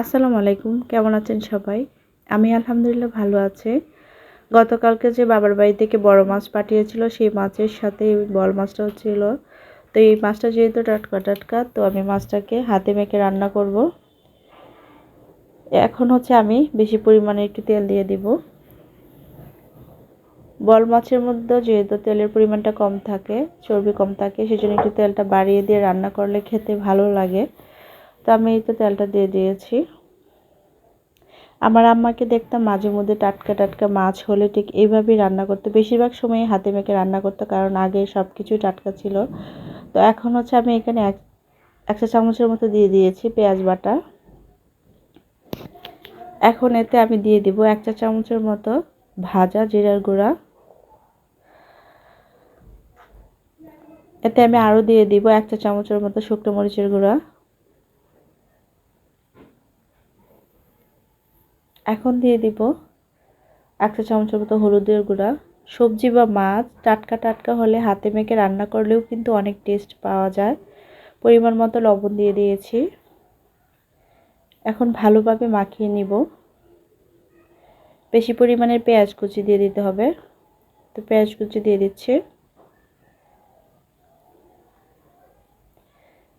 আসসালামু আলাইকুম, কেমন আছেন সবাই? আমি আলহামদুলিল্লাহ ভালো আছি। গতকালকে যে বাবার বাড়ি থেকে বড় মাছ পাঠিয়েছিল, সেই মাছের সাথে বল মাছটাও ছিল। তো এই মাছটা যেহেতু টাটকা টাটকা, তো আমি মাছটাকে হাতে মেখে রান্না করব। এখন হচ্ছে আমি বেশি পরিমাণে একটু তেল দিয়ে দিব। বল মাছের মধ্যে যেহেতু তেলের পরিমাণটা কম থাকে, চর্বি কম থাকে, সেজন্য একটু তেলটা বাড়িয়ে দিয়ে রান্না করলে খেতে ভালো লাগে। তো আমি এই তো তেলটা দিয়ে দিয়েছি। আমার আম্মাকে দেখতাম মাঝে মধ্যে টাটকা টাটকা মাছ হলে ঠিক এইভাবেই রান্না করতে। বেশিরভাগ সময় হাতে মেখে রান্না করতো, কারণ আগে সব কিছুই টাটকা ছিল। তো এখন হচ্ছে আমি এখানে এক একশো চামচের মতো দিয়ে দিয়েছি পেঁয়াজ বাটা। এখন এতে আমি দিয়ে দিব এক চা চামচের মতো ভাজা জিরার গুঁড়া। এতে আমি আরও দিয়ে দিব এক চা চামচের মতো শুকনো মরিচের গুঁড়া। এখন দিয়ে দিব এক চা চামচের মতো হলুদের গুঁড়া। সবজি বা মাছ টাটকা টাটকা হলে হাতে মেখে রান্না করলেও কিন্তু অনেক টেস্ট পাওয়া যায়। পরিমাণ মতো লবণ দিয়ে দিয়েছি। এখন ভালোভাবে মাখিয়ে নিব। বেশি পরিমাণের পেঁয়াজ কুচি দিয়ে দিতে হবে। তো পেঁয়াজ কুচি দিয়ে দিচ্ছি।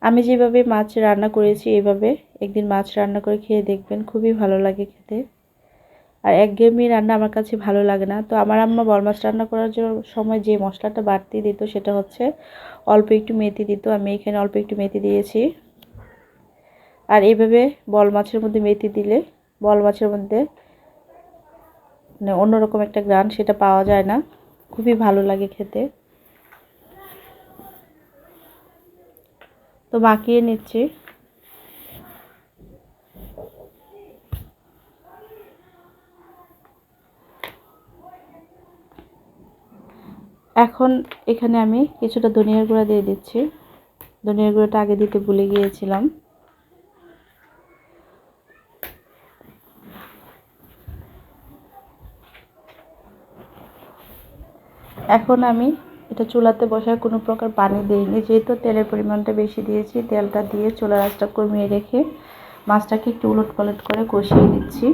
আমি যেভাবে মাছ রান্না করেছি এভাবে একদিন মাছ রান্না করে খেয়ে দেখবেন খুবই ভালো লাগে খেতে। আর একঘেয়েমি রান্না আমার কাছে ভালো লাগে না। তো আমার আম্মা বল মাছ রান্না করার জন্য সময় যে মশলাটা বাড়তি দিত সেটা হচ্ছে অল্প একটু মেথি দিত। আমি এখানে অল্প একটু মেথি দিয়েছি। আর এইভাবে বল মাছের মধ্যে মেথি দিলে, বল মাছের মধ্যে মানে অন্যরকম একটা গ্রান সেটা পাওয়া যায় না। খুবই ভালো লাগে খেতে। তো মাখিয়ে নিচ্ছি। এখন এখানে আমি কিছুটা ধনিয়ার গুঁড়া দিয়ে দিচ্ছি। ধনিয়ার গুঁড়োটা আগে দিতে ভুলে গিয়েছিলাম। এখন আমি এটা চুলাতে বসায় কোনো প্রকার পানি দিইনি। যেহেতু তেলের পরিমাণটা বেশি দিয়েছি, তেলটা দিয়ে চুলা আঁচটা কমিয়ে রেখে মাছটাকে একটু উলট পালট করে কষিয়ে দিচ্ছি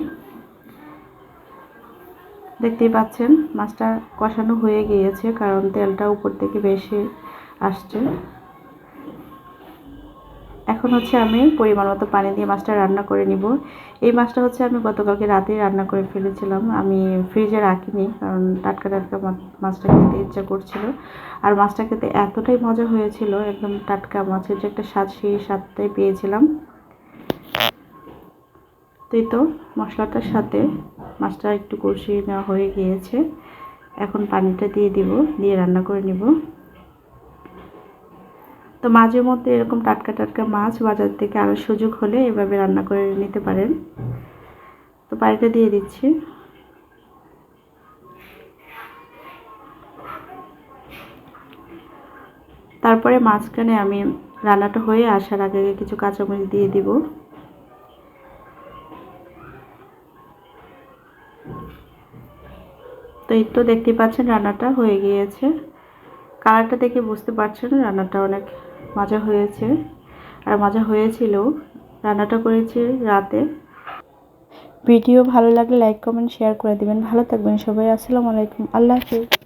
দেখতেই পাচ্ছেন, মাছটা কষানো হয়ে গিয়েছে কারণ তেলটা উপর থেকে বেশি আসছে। এখন হচ্ছে আমি পরিমাণ মতো পানি দিয়ে মাছটা রান্না করে নিব। এই মাছটা হচ্ছে আমি গতকালকে রাতেই রান্না করে ফেলেছিলাম। আমি ফ্রিজে রাখিনি কারণ টাটকা টাটকা মাছটা খেতে ইচ্ছা করছিল। আর মাছটা খেতে এতটাই মজা হয়েছিল, একদম টাটকা মাছের যে একটা স্বাদ সেই স্বাদটাই পেয়েছিলাম। তো তো মশলাটার সাথে মাছটা একটু কষিয়ে নেওয়া হয়ে গিয়েছে। এখন পানিটা দিয়ে দিব, দিয়ে রান্না করে নিব। তো মাঝে মধ্যে এরকম টাটকা টাটকা মাছ বাজার থেকে আরও সুযোগ হলে এভাবে রান্না করে নিতে পারেন। তো পানিটা দিয়ে দিচ্ছি। তারপরে মাঝখানে আমি রান্নাটা হয়ে আসার আগে কিছু কাঁচামরিচ দিয়ে দিব। তো এই তো দেখতে পাচ্ছেন, রান্নাটা হয়ে গিয়েছে। কালারটা দেখে বুঝতে পারছেন, রান্নাটা অনেক মজা হয়েছে। আর মজা হয়েছিল, রান্নাটা করেছি রাতে। ভিডিও ভালো লাগলে লাইক কমেন্ট শেয়ার করে দিবেন। ভালো থাকবেন সবাই, আসসালামু আলাইকুম, আল্লাহ হাফিজ।